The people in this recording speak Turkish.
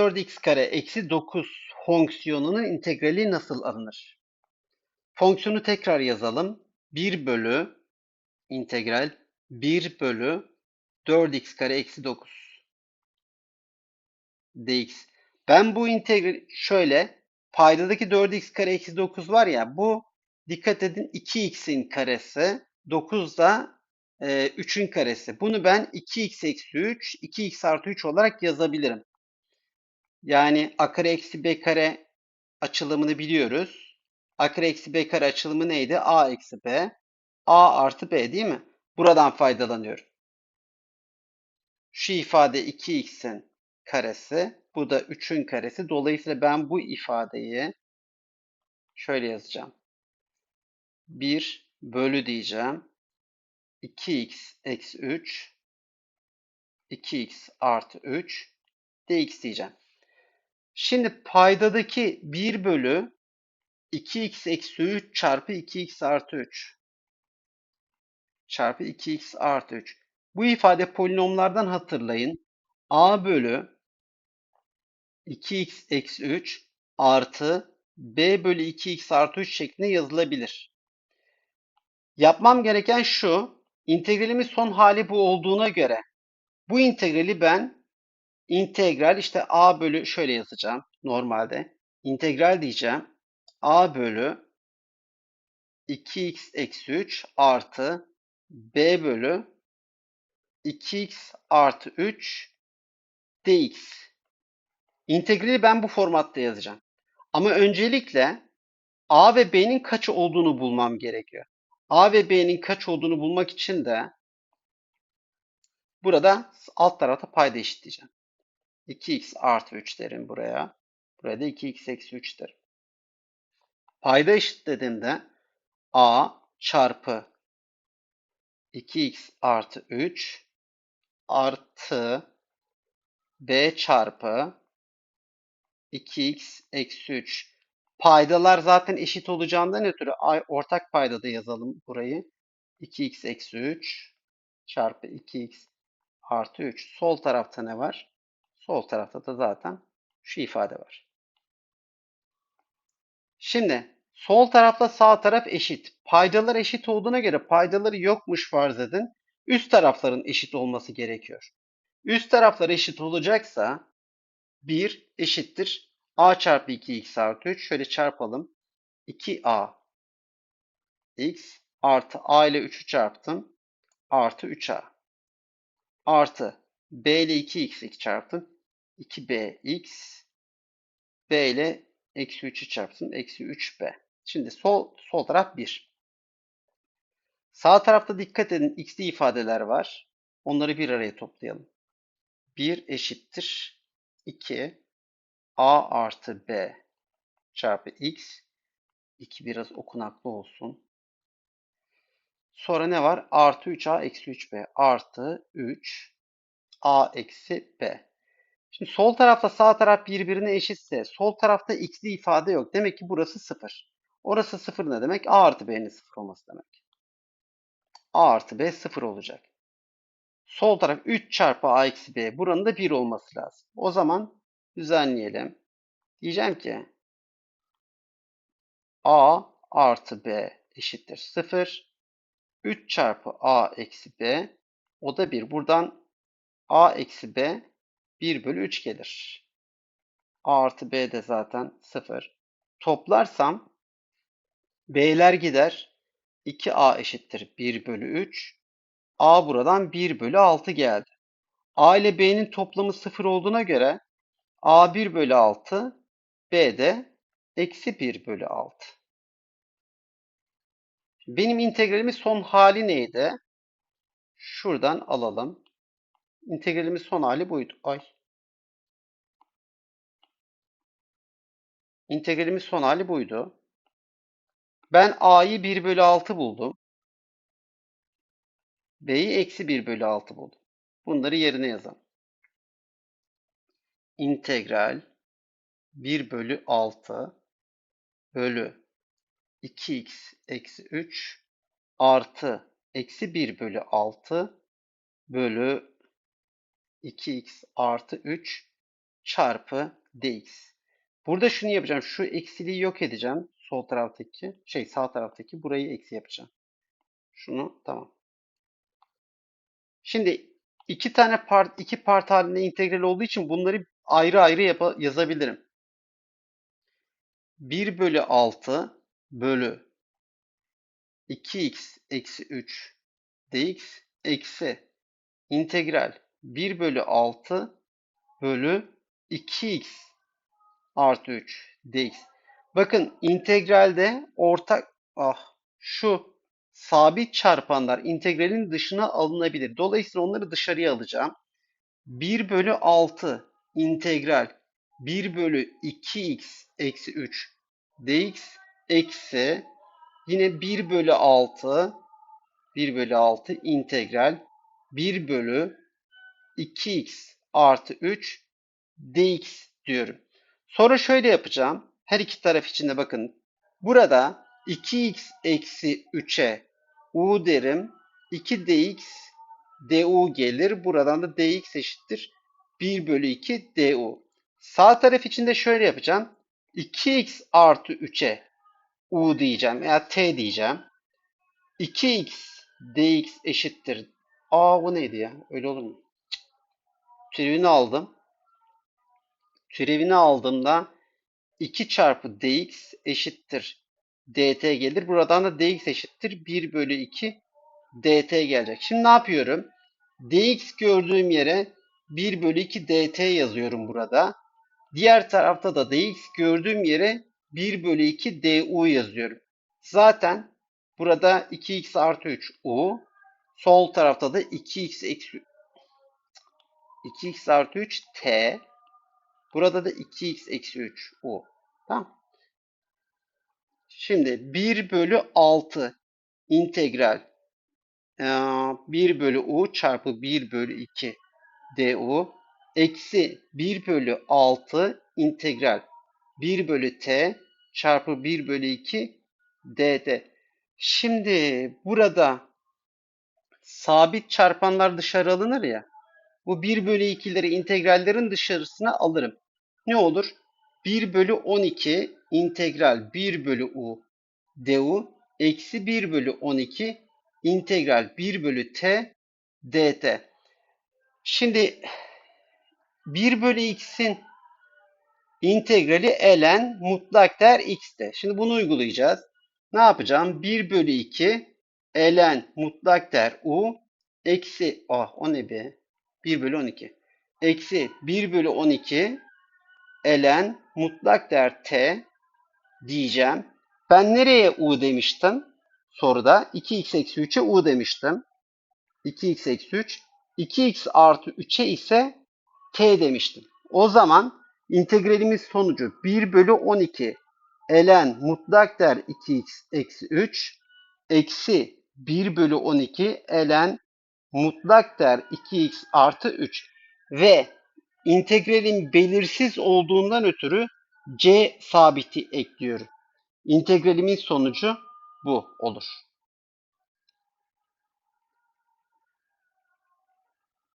4x kare eksi 9 fonksiyonunun integrali nasıl alınır? Fonksiyonu tekrar yazalım. 1 bölü integral 1 bölü 4x kare eksi 9 dx. Ben bu integral şöyle paydadaki 4x kare eksi 9 var ya bu dikkat edin 2x'in karesi 9 da e, 3'ün karesi. Bunu ben 2x eksi 3 2x artı 3 olarak yazabilirim. Yani a kare eksi b kare açılımını biliyoruz. a kare eksi b kare açılımı neydi? a eksi b. a artı b değil mi? Buradan faydalanıyorum. Şu ifade 2x'in karesi. Bu da 3'ün karesi. Dolayısıyla ben bu ifadeyi şöyle yazacağım. 1 bölü diyeceğim. 2x eksi 3 2x artı 3 dx diyeceğim. Şimdi paydadaki 1 bölü 2x eksi 3 çarpı 2x artı 3 çarpı 2x artı 3. Bu ifade polinomlardan hatırlayın. a bölü 2x eksi 3 artı b bölü 2x artı 3 şeklinde yazılabilir. Yapmam gereken şu. İntegralimin son hali bu olduğuna göre bu integrali ben integral işte a bölü şöyle yazacağım normalde. İntegral diyeceğim. a bölü 2x eksi 3 artı b bölü 2x artı 3 dx. İntegrali ben bu formatta yazacağım. Ama öncelikle a ve b'nin kaç olduğunu bulmam gerekiyor. a ve b'nin kaç olduğunu bulmak için de burada alt tarafta payda eşitleyeceğim. 2x artı 3 derim buraya. Buraya da 2x eksi 3 derim. Payda eşitlediğimde a çarpı 2x artı 3 artı b çarpı 2x eksi 3. Paydalar zaten eşit olacağından ötürü ortak paydada yazalım burayı. 2x eksi 3 çarpı 2x artı 3. Sol tarafta ne var? Sol tarafta da zaten şu ifade var. Şimdi sol tarafla sağ taraf eşit. Paydalar eşit olduğuna göre paydaları yokmuş farz edin. Üst tarafların eşit olması gerekiyor. Üst taraflar eşit olacaksa 1 eşittir. a çarpı 2x artı 3. Şöyle çarpalım. 2a x artı a ile 3'ü çarptım. Artı 3a. Artı b ile 2x çarptım. 2bx b ile eksi 3'ü çarptım. Eksi 3b. Şimdi sol, sol taraf 1. Sağ tarafta dikkat edin x'li ifadeler var. Onları bir araya toplayalım. 1 eşittir 2 a artı b çarpı x 2 biraz okunaklı olsun. Sonra ne var? Artı 3a eksi 3b artı 3 a eksi b. Şimdi sol tarafla sağ taraf birbirine eşitse sol tarafta x'li ifade yok. Demek ki burası 0. Orası 0 ne demek? a artı b'nin 0 olması demek. a artı b 0 olacak. Sol taraf 3 çarpı a eksi b. Buranın da 1 olması lazım. O zaman düzenleyelim. Diyeceğim ki a artı b eşittir 0. 3 çarpı a eksi b o da 1. Buradan a eksi b 1 bölü 3 gelir. a artı b de zaten 0. Toplarsam b'ler gider. 2a eşittir 1 bölü 3. A buradan 1 bölü 6 geldi. A ile B'nin toplamı 0 olduğuna göre A 1 bölü 6, B de eksi 1 bölü 6. Benim integralimin son hali neydi? Şuradan alalım. İntegralimin son hali buydu. Ay. İntegralimin son hali buydu. Ben A'yı 1 bölü 6 buldum. B'yi eksi 1 bölü 6 buldum. Bunları yerine yazalım. İntegral 1 bölü 6 bölü 2x eksi 3 artı eksi 1 bölü 6 bölü 2x artı 3 çarpı dx. Burada şunu yapacağım. Şu eksiliği yok edeceğim. Sol taraftaki, şey sağ taraftaki burayı eksi yapacağım. Şunu tamam. Şimdi iki tane part, iki part halinde integral olduğu için bunları ayrı ayrı yapa- yazabilirim. 1 bölü 6 bölü 2x eksi 3 dx eksi integral 1 bölü 6 bölü 2x artı 3 dx. Bakın integralde ortak ah şu sabit çarpanlar integralin dışına alınabilir. Dolayısıyla onları dışarıya alacağım. 1 bölü 6 integral 1 bölü 2x eksi 3 dx eksi yine 1 bölü 6 1 bölü 6 integral 1 bölü 2x artı 3 dx diyorum. Sonra şöyle yapacağım. Her iki taraf için de bakın. Burada 2x eksi 3'e u derim. 2 dx du gelir. Buradan da dx eşittir. 1 bölü 2 du. Sağ taraf için de şöyle yapacağım. 2x artı 3'e u diyeceğim veya t diyeceğim. 2x dx eşittir. Aa bu neydi ya? Öyle olur mu? Türevini aldım. Türevini aldığımda 2 çarpı dx eşittir dt gelir. Buradan da dx eşittir 1 bölü 2 dt gelecek. Şimdi ne yapıyorum? dx gördüğüm yere 1 bölü 2 dt yazıyorum burada. Diğer tarafta da dx gördüğüm yere 1 bölü 2 du yazıyorum. Zaten burada 2x artı 3 u. Sol tarafta da 2x eksi 2x artı 3 t. Burada da 2x eksi 3 u. Tamam. Şimdi 1 bölü 6 integral 1 bölü u çarpı 1 bölü 2 du eksi 1 bölü 6 integral 1 bölü t çarpı 1 bölü 2 dt. Şimdi burada sabit çarpanlar dışarı alınır ya. Bu 1 bölü 2'leri integrallerin dışarısına alırım. Ne olur? 1 bölü 12 integral 1 bölü u du eksi 1 bölü 12 integral 1 bölü t dt. Şimdi 1 bölü x'in integrali ln mutlak değer x'te. Şimdi bunu uygulayacağız. Ne yapacağım? 1 bölü 2 ln mutlak değer u eksi ah o ne be? 1 bölü 12. Eksi 1 bölü 12 ln mutlak değer t diyeceğim. Ben nereye u demiştim? Soruda 2x eksi 3'e u demiştim. 2x eksi 3. 2x artı 3'e ise t demiştim. O zaman integralimiz sonucu 1 bölü 12 ln mutlak değer 2x eksi 3 eksi 1 bölü 12 ln mutlak değer 2x artı 3 ve integralin belirsiz olduğundan ötürü c sabiti ekliyorum. İntegralimin sonucu bu olur.